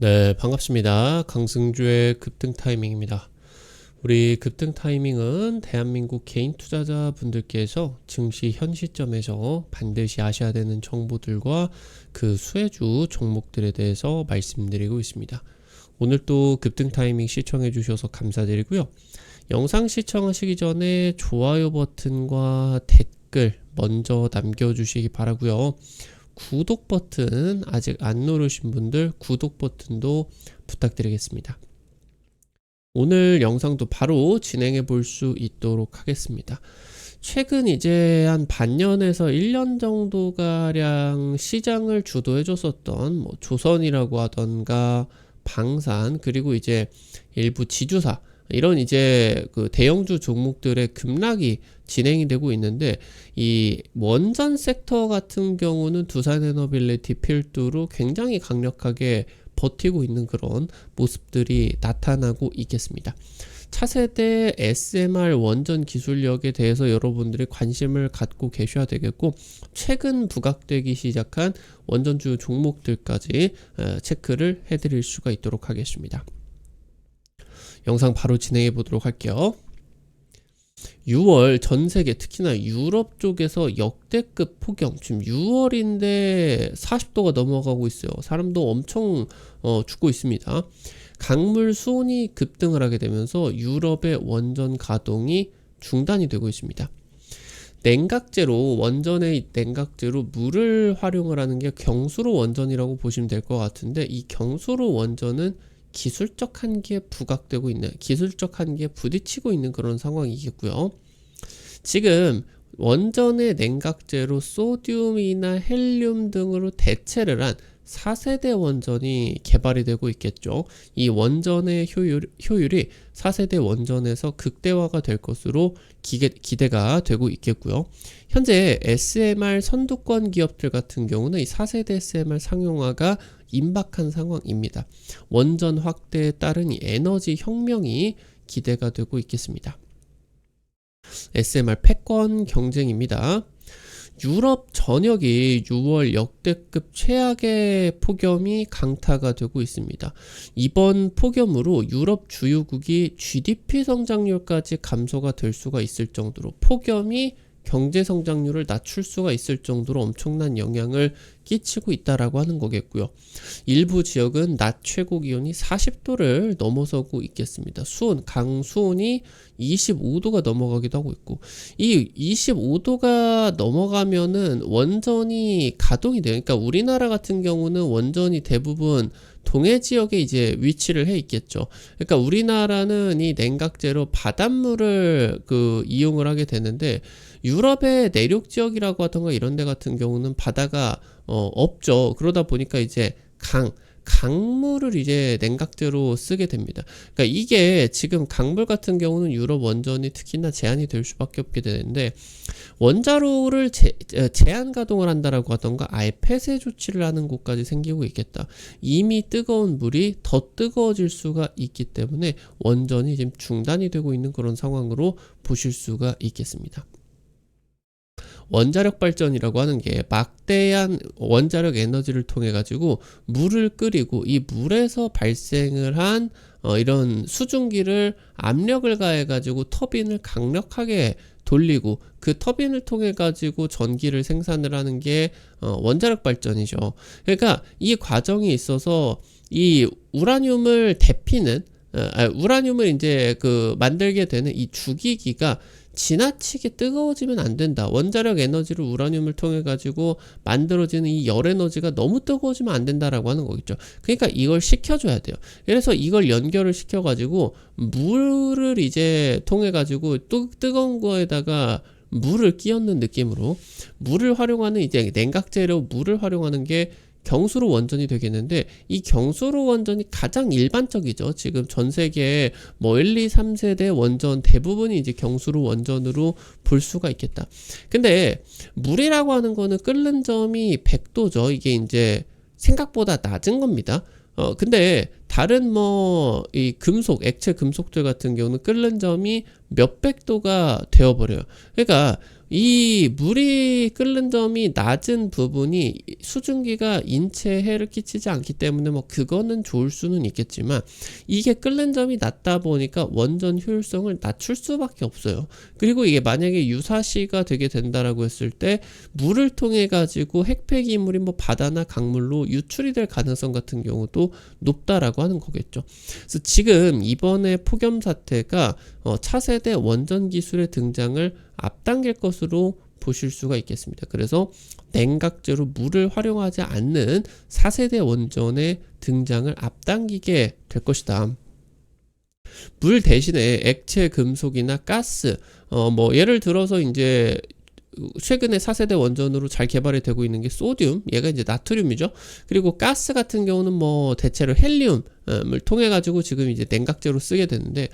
네, 반갑습니다. 강승주의 급등 타이밍입니다. 우리 급등 타이밍은 대한민국 개인 투자자 분들께서 증시 현 시점에서 반드시 아셔야 되는 정보들과 그 수혜주 종목들에 대해서 말씀드리고 있습니다. 오늘 또 급등 타이밍 시청해 주셔서 감사드리고요. 영상 시청하시기 전에 좋아요 버튼과 댓글 먼저 남겨주시기 바라고요. 구독 버튼 아직 안 누르신 분들 구독 버튼도 부탁드리겠습니다. 오늘 영상도 바로 진행해 볼 수 있도록 하겠습니다. 최근 이제 한 반년에서 1년 정도가량 시장을 주도해 줬었던 뭐 조선이라고 하던가 방산 그리고 이제 일부 지주사 이런 이제 그 대형주 종목들의 급락이 진행이 되고 있는데 이 원전 섹터 같은 경우는 두산에너빌리티 필두로 굉장히 강력하게 버티고 있는 그런 모습들이 나타나고 있겠습니다. 차세대 SMR 원전 기술력에 대해서 여러분들이 관심을 갖고 계셔야 되겠고 최근 부각되기 시작한 원전주 종목들까지 체크를 해드릴 수가 있도록 하겠습니다. 영상 바로 진행해 보도록 할게요. 6월 전 세계 특히나 유럽 쪽에서 역대급 폭염 지금 6월인데 40도가 넘어가고 있어요. 사람도 엄청 어, 죽고 있습니다. 강물 수온이 급등을 하게 되면서 유럽의 원전 가동이 중단이 되고 있습니다. 냉각제로 원전의 냉각제로 물을 활용을 하는 게 경수로 원전이라고 보시면 될 것 같은데 이 경수로 원전은 기술적 한계에 부각되고 있는 기술적 한계에 부딪히고 있는 그런 상황이겠고요. 지금 원전의 냉각제로 소듐이나 헬륨 등으로 대체를 한 4세대 원전이 개발이 되고 있겠죠. 이 원전의 효율, 효율이 4세대 원전에서 극대화가 될 것으로 기대, 기대가 되고 있겠고요. 현재 SMR 선두권 기업들 같은 경우는 이 4세대 SMR 상용화가 임박한 상황입니다. 원전 확대에 따른 이 에너지 혁명이 기대가 되고 있겠습니다. SMR 패권 경쟁입니다. 유럽 전역이 6월 역대급 최악의 폭염이 강타가 되고 있습니다. 이번 폭염으로 유럽 주요국이 GDP 성장률까지 감소가 될 수가 있을 정도로 폭염이 경제 성장률을 낮출 수가 있을 정도로 엄청난 영향을 끼치고 있다라고 하는 거겠고요. 일부 지역은 낮 최고 기온이 40도를 넘어서고 있겠습니다. 수온, 강수온이 25도가 넘어가기도 하고 있고 이 25도가 넘어가면은 원전이 가동이 돼요. 그러니까 우리나라 같은 경우는 원전이 대부분 동해 지역에 이제 위치를 해 있겠죠. 그러니까 우리나라는 이 냉각제로 바닷물을 그 이용을 하게 되는데 유럽의 내륙 지역이라고 하던가 이런 데 같은 경우는 바다가 어, 없죠. 그러다 보니까 이제 강, 강물을 이제 냉각제로 쓰게 됩니다. 그러니까 이게 지금 강물 같은 경우는 유럽 원전이 특히나 제한이 될 수밖에 없게 되는데 원자로를 제, 제한 가동을 한다라고 하던가 아예 폐쇄 조치를 하는 곳까지 생기고 있겠다. 이미 뜨거운 물이 더 뜨거워질 수가 있기 때문에 원전이 지금 중단이 되고 있는 그런 상황으로 보실 수가 있겠습니다. 원자력 발전이라고 하는 게 막대한 원자력 에너지를 통해 가지고 물을 끓이고 이 물에서 발생을 한 어, 이런 수증기를 압력을 가해 가지고 터빈을 강력하게 돌리고 그 터빈을 통해 가지고 전기를 생산을 하는 게 어, 원자력 발전이죠. 그러니까 이 과정이 있어서 이 우라늄을 데피는 어, 아, 우라늄을 이제 그 만들게 되는 이 주기기가 지나치게 뜨거워지면 안 된다. 원자력 에너지를 우라늄을 통해 가지고 만들어지는 이 열 에너지가 너무 뜨거워지면 안 된다라고 하는 거겠죠. 그러니까 이걸 식혀줘야 돼요. 그래서 이걸 연결을 시켜 가지고 물을 이제 통해 가지고 또 뜨거운 거에다가 물을 끼얹는 느낌으로 물을 활용하는 이제 냉각재로 물을 활용하는 게 경수로 원전이 되겠는데 이 경수로 원전이 가장 일반적이죠. 지금 전 세계에 뭐 1, 2, 3세대 원전 대부분이 이제 경수로 원전으로 볼 수가 있겠다. 근데 물이라고 하는 거는 끓는 점이 100도죠. 이게 이제 생각보다 낮은 겁니다. 어 근데 다른 뭐 이 금속 액체 금속들 같은 경우는 끓는 점이 몇백 도가 되어 버려요. 그러니까 이 물이 끓는 점이 낮은 부분이 수증기가 인체에 해를 끼치지 않기 때문에 뭐 그거는 좋을 수는 있겠지만 이게 끓는 점이 낮다 보니까 원전 효율성을 낮출 수밖에 없어요. 그리고 이게 만약에 유사시가 되게 된다라고 했을 때 물을 통해 가지고 핵폐기물이 뭐 바다나 강물로 유출이 될 가능성 같은 경우도 높다라고 하는 거겠죠. 그래서 지금 이번에 폭염 사태가 어, 차세대 원전 기술의 등장을 앞당길 것으로 보실 수가 있겠습니다. 그래서 냉각제로 물을 활용하지 않는 4세대 원전의 등장을 앞당기게 될 것이다. 물 대신에 액체 금속이나 가스, 어, 뭐, 예를 들어서 이제 최근에 4세대 원전으로 잘 개발이 되고 있는 게 소듐, 얘가 이제 나트륨이죠. 그리고 가스 같은 경우는 뭐 대체로 헬륨, 을 통해 가지고 지금 이제 냉각제로 쓰게 되는데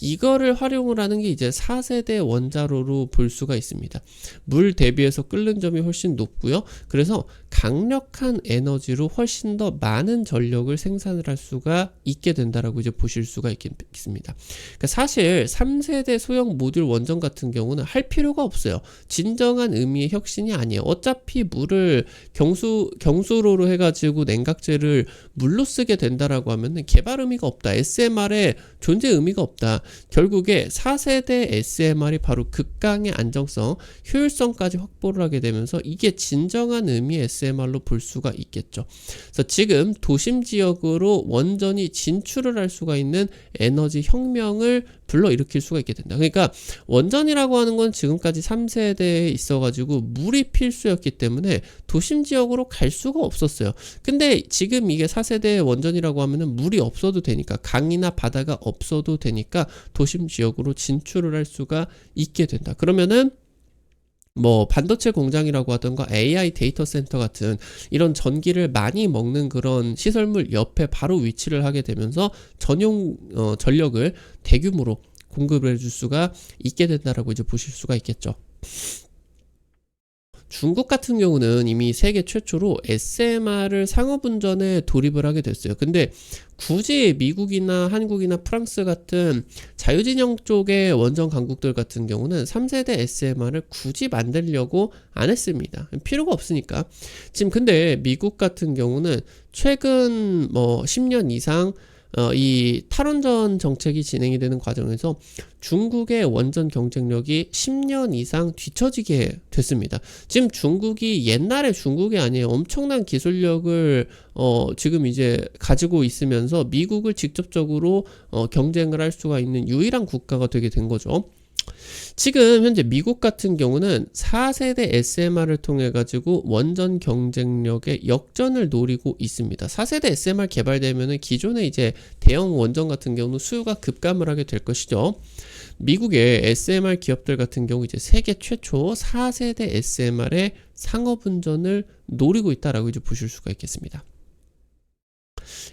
이거를 활용을 하는 게 이제 4세대 원자로로 볼 수가 있습니다. 물 대비해서 끓는 점이 훨씬 높고요. 그래서 강력한 에너지로 훨씬 더 많은 전력을 생산을 할 수가 있게 된다라고 이제 보실 수가 있겠습니다. 그러니까 사실 3세대 소형 모듈 원전 같은 경우는 할 필요가 없어요. 진정한 의미의 혁신이 아니에요. 어차피 물을 경수 경수로로 해가지고 냉각제를 물로 쓰게 된다라고 하면 이거는 개발 의미가 없다. SMR의 존재 의미가 없다. 결국에 4세대 SMR이 바로 극강의 안정성, 효율성까지 확보를 하게 되면서 이게 진정한 의미의 SMR로 볼 수가 있겠죠. 그래서 지금 도심 지역으로 원전이 진출을 할 수가 있는 에너지 혁명을 불러일으킬 수가 있게 된다. 그러니까 원전이라고 하는 건 지금까지 3세대에 있어가지고 물이 필수였기 때문에 도심 지역으로 갈 수가 없었어요. 근데 지금 이게 4세대 원전이라고 하면은 물이 없어도 되니까 강이나 바다가 없어도 되니까 도심 지역으로 진출을 할 수가 있게 된다. 그러면은 뭐 반도체 공장이라고 하던가 AI 데이터 센터 같은 이런 전기를 많이 먹는 그런 시설물 옆에 바로 위치를 하게 되면서 전용 어, 전력을 대규모로 공급을 해줄 수가 있게 된다라고 이제 보실 수가 있겠죠. 중국 같은 경우는 이미 세계 최초로 SMR을 상업운전에 돌입을 하게 됐어요. 근데 굳이 미국이나 한국이나 프랑스 같은 자유진영 쪽의 원전 강국들 같은 경우는 3세대 SMR을 굳이 만들려고 안 했습니다. 필요가 없으니까. 지금 근데 미국 같은 경우는 최근 뭐 10년 이상 어, 이 탈원전 정책이 진행이 되는 과정에서 중국의 원전 경쟁력이 10년 이상 뒤처지게 됐습니다. 지금 중국이 옛날에 중국이 아니에요. 엄청난 기술력을 어, 지금 이제 가지고 있으면서 미국을 직접적으로 어, 경쟁을 할 수가 있는 유일한 국가가 되게 된 거죠. 지금 현재 미국 같은 경우는 4세대 SMR을 통해 가지고 원전 경쟁력의 역전을 노리고 있습니다. 4세대 SMR 개발되면은 기존의 이제 대형 원전 같은 경우는 수요가 급감을 하게 될 것이죠. 미국의 SMR 기업들 같은 경우 이제 세계 최초 4세대 SMR의 상업 운전을 노리고 있다라고 이제 보실 수가 있겠습니다.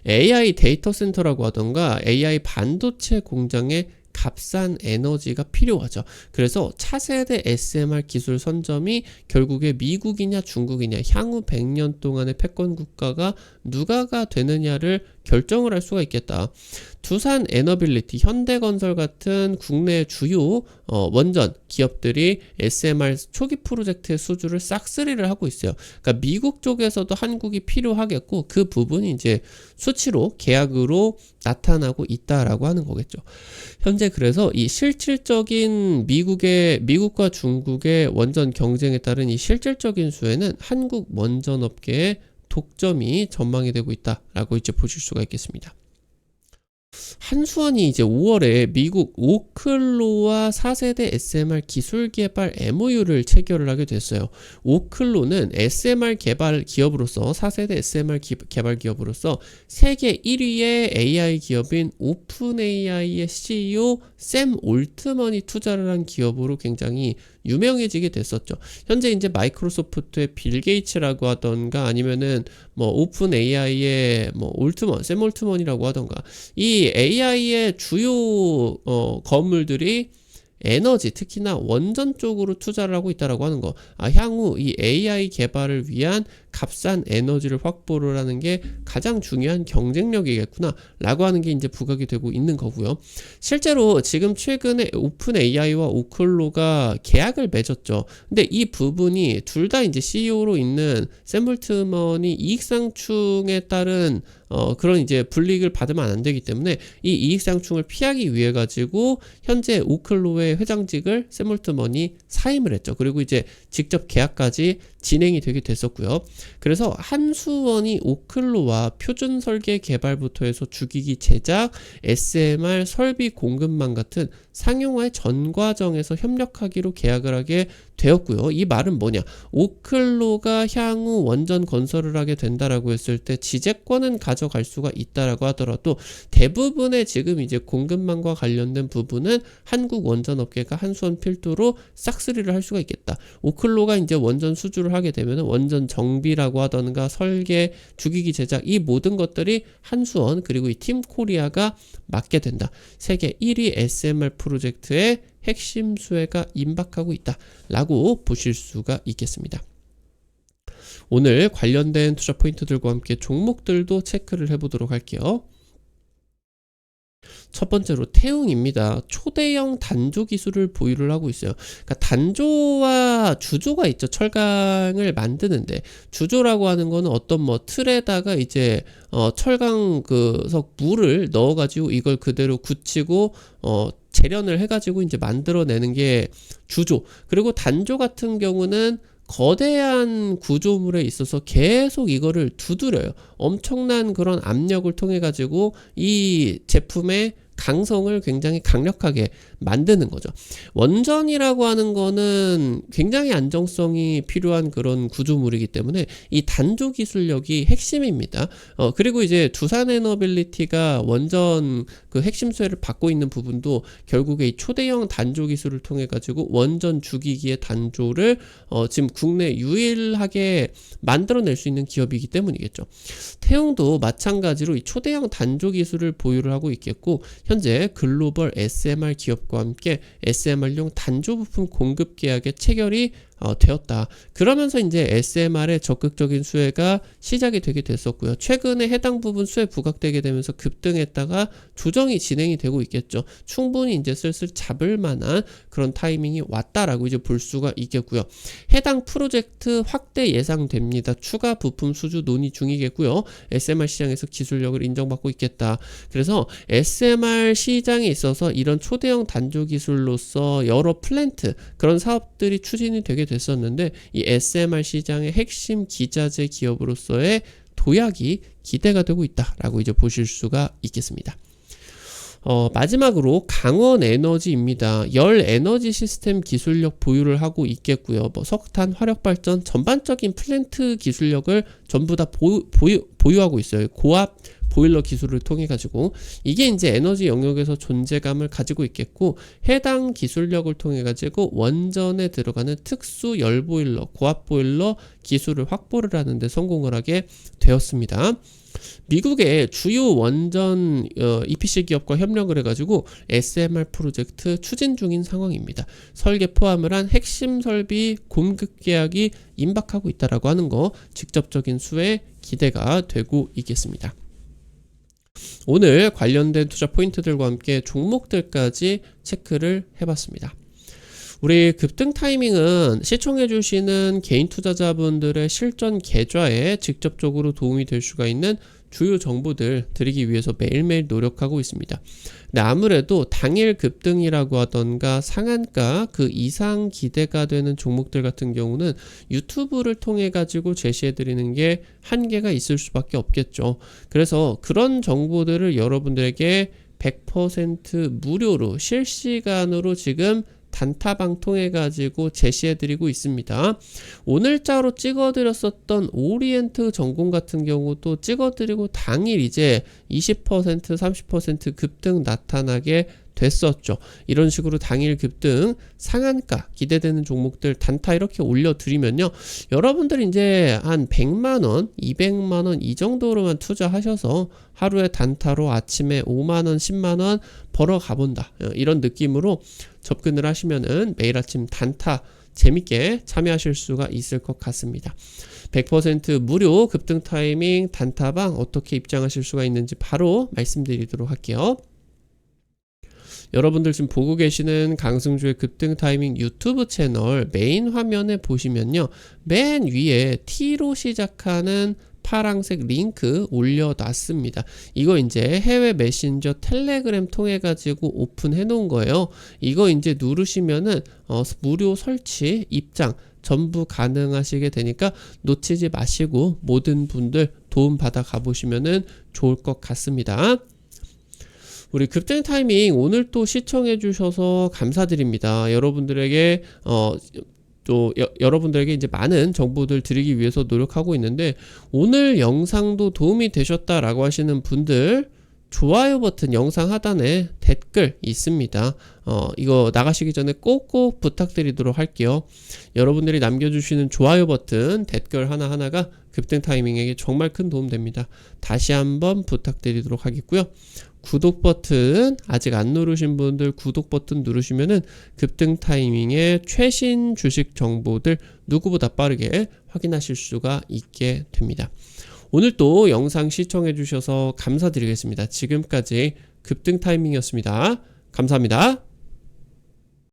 AI 데이터 센터라고 하던가 AI 반도체 공장의 값싼 에너지가 필요하죠. 그래서 차세대 SMR 기술 선점이 결국에 미국이냐 중국이냐 향후 100년 동안의 패권 국가가 누가가 되느냐를 결정을 할 수가 있겠다. 두산 에너빌리티, 현대건설 같은 국내 주요 어, 원전 기업들이 SMR 초기 프로젝트의 수주를 싹쓸이를 하고 있어요. 그러니까 미국 쪽에서도 한국이 필요하겠고 그 부분이 이제 수치로 계약으로 나타나고 있다라고 하는 거겠죠. 현재 그래서 이 실질적인 미국의 미국과 중국의 원전 경쟁에 따른 이 실질적인 수에는 한국 원전 업계의 독점이 전망이 되고 있다라고 이제 보실 수가 있겠습니다. 한수원이 이제 5월에 미국 오클로와 4세대 SMR 기술 개발 MOU를 체결을 하게 됐어요. 오클로는 SMR 개발 기업으로서 4세대 SMR 기, 개발 기업으로서 세계 1위의 AI 기업인 오픈AI의 CEO 샘 올트먼이 투자를 한 기업으로 굉장히 유명해지게 됐었죠. 현재 이제 마이크로소프트의 빌 게이츠라고 하던가 아니면은 뭐 오픈 AI의 뭐 올트먼, 샘 올트먼이라고 하던가 이 AI의 주요 어 건물들이 에너지 특히나 원전 쪽으로 투자를 하고 있다라고 하는 거. 아, 향후 이 AI 개발을 위한 값싼 에너지를 확보를 하는 게 가장 중요한 경쟁력이겠구나 라고 하는 게 이제 부각이 되고 있는 거고요. 실제로 지금 최근에 오픈 AI와 오클로가 계약을 맺었죠. 근데 이 부분이 둘 다 이제 CEO로 있는 샘 볼트먼이 이익 상충에 따른 어, 그런 이제 불이익을 받으면 안 되기 때문에 이 이익 상충을 피하기 위해 가지고 현재 오클로의 회장직을 세몰트먼이 사임을 했죠. 그리고 이제 직접 계약까지 진행이 되게 됐었고요. 그래서 한수원이 오클로와 표준 설계 개발부터 해서 주기기 제작, SMR 설비 공급망 같은 상용화의 전 과정에서 협력하기로 계약을 하게 되었고요. 이 말은 뭐냐? 오클로가 향후 원전 건설을 하게 된다라고 했을 때 지재권은 가져갈 수가 있다라고 하더라도 대부분의 지금 이제 공급망과 관련된 부분은 한국 원전 업계가 한수원 필두로 싹쓸이를 할 수가 있겠다. 오클로가 이제 원전 수주를 하게 되면 원전 정비라고 하던가 설계, 주기기 제작 이 모든 것들이 한수원 그리고 이 팀 코리아가 맡게 된다. 세계 1위 SMR 프로젝트의 핵심 수혜가 임박하고 있다 라고 보실 수가 있겠습니다. 오늘 관련된 투자 포인트들과 함께 종목들도 체크를 해보도록 할게요. 첫 번째로 태웅입니다. 초대형 단조 기술을 보유를 하고 있어요. 그러니까 단조와 주조가 있죠. 철강을 만드는데 주조라고 하는 거는 어떤 뭐 틀에다가 이제 어 철강 그석 물을 넣어 가지고 이걸 그대로 굳히고 어 재련을 해 가지고 이제 만들어내는 게 주조. 그리고 단조 같은 경우는 거대한 구조물에 있어서 계속 이거를 두드려요. 엄청난 그런 압력을 통해 가지고 이 제품의 강성을 굉장히 강력하게 만드는 거죠. 원전이라고 하는 거는 굉장히 안정성이 필요한 그런 구조물이기 때문에 이 단조 기술력이 핵심입니다. 어, 그리고 이제 두산 에너빌리티가 원전 그 핵심 수혜를 받고 있는 부분도 결국에 이 초대형 단조 기술을 통해 가지고 원전 주기기의 단조를 어, 지금 국내 유일하게 만들어낼 수 있는 기업이기 때문이겠죠. 태용도 마찬가지로 이 초대형 단조 기술을 보유를 하고 있겠고 현재 글로벌 SMR 기업과 함께 SMR용 단조 부품 공급 계약의 체결이 어, 되었다. 그러면서 이제 SMR의 적극적인 수혜가 시작이 되게 됐었고요. 최근에 해당 부분 수혜 부각되게 되면서 급등했다가 조정이 진행이 되고 있겠죠. 충분히 이제 슬슬 잡을 만한 그런 타이밍이 왔다라고 이제 볼 수가 있겠고요. 해당 프로젝트 확대 예상됩니다. 추가 부품 수주 논의 중이겠고요. SMR 시장에서 기술력을 인정받고 있겠다. 그래서 SMR 시장에 있어서 이런 초대형 단조 기술로서 여러 플랜트 그런 사업들이 추진이 되게 됐었는데 이 SMR 시장의 핵심 기자재 기업으로서의 도약이 기대가 되고 있다라고 이제 보실 수가 있겠습니다. 어, 마지막으로 강원 에너지입니다. 열 에너지 시스템 기술력 보유를 하고 있겠고요. 뭐 석탄, 화력 발전 전반적인 플랜트 기술력을 전부 다 보유, 보유, 보유하고 있어요. 고압 보일러 기술을 통해 가지고 이게 이제 에너지 영역에서 존재감을 가지고 있겠고 해당 기술력을 통해 가지고 원전에 들어가는 특수 열 보일러, 고압 보일러 기술을 확보를 하는데 성공을 하게 되었습니다. 미국의 주요 원전 어, EPC 기업과 협력을 해가지고 SMR 프로젝트 추진 중인 상황입니다. 설계 포함을 한 핵심 설비 공급 계약이 임박하고 있다라고 하는 거 직접적인 수에 기대가 되고 있겠습니다. 오늘 관련된 투자 포인트들과 함께 종목들까지 체크를 해봤습니다. 우리 급등 타이밍은 시청해주시는 개인 투자자분들의 실전 계좌에 직접적으로 도움이 될 수가 있는 주요 정보들 드리기 위해서 매일매일 노력하고 있습니다. 근데 아무래도 당일 급등이라고 하던가 상한가 그 이상 기대가 되는 종목들 같은 경우는 유튜브를 통해 가지고 제시해 드리는 게 한계가 있을 수밖에 없겠죠. 그래서 그런 정보들을 여러분들에게 100% 무료로 실시간으로 지금 단타방 통해 가지고 제시해 드리고 있습니다. 오늘자로 찍어 드렸었던 오리엔트 전공 같은 경우도 찍어 드리고 당일 이제 20% 30% 급등 나타나게 됐었죠. 이런 식으로 당일 급등 상한가 기대되는 종목들 단타 이렇게 올려드리면요. 여러분들 이제 한 100만원, 200만원 이 정도로만 투자하셔서 하루에 단타로 아침에 5만원, 10만원 벌어 가본다. 이런 느낌으로 접근을 하시면은 매일 아침 단타 재밌게 참여하실 수가 있을 것 같습니다. 100% 무료 급등 타이밍 단타방 어떻게 입장하실 수가 있는지 바로 말씀드리도록 할게요. 여러분들 지금 보고 계시는 강승주의 급등 타이밍 유튜브 채널 메인 화면에 보시면요. 맨 위에 T로 시작하는 파랑색 링크 올려놨습니다. 이거 이제 해외 메신저 텔레그램 통해 가지고 오픈해 놓은 거예요. 이거 이제 누르시면은 어, 무료 설치 입장 전부 가능하시게 되니까 놓치지 마시고 모든 분들 도움 받아 가보시면은 좋을 것 같습니다. 우리 급등 타이밍 오늘 또 시청해 주셔서 감사드립니다. 여러분들에게 어, 또 여, 여러분들에게 이제 많은 정보들 드리기 위해서 노력하고 있는데 오늘 영상도 도움이 되셨다라고 하시는 분들 좋아요 버튼 영상 하단에 댓글 있습니다. 어, 이거 나가시기 전에 꼭꼭 부탁드리도록 할게요. 여러분들이 남겨주시는 좋아요 버튼 댓글 하나하나가 급등 타이밍에게 정말 큰 도움 됩니다. 다시 한번 부탁드리도록 하겠고요. 구독 버튼 아직 안 누르신 분들 구독 버튼 누르시면은 급등 타이밍의 최신 주식 정보들 누구보다 빠르게 확인하실 수가 있게 됩니다. 오늘 또 영상 시청해 주셔서 감사드리겠습니다. 지금까지 급등 타이밍이었습니다. 감사합니다.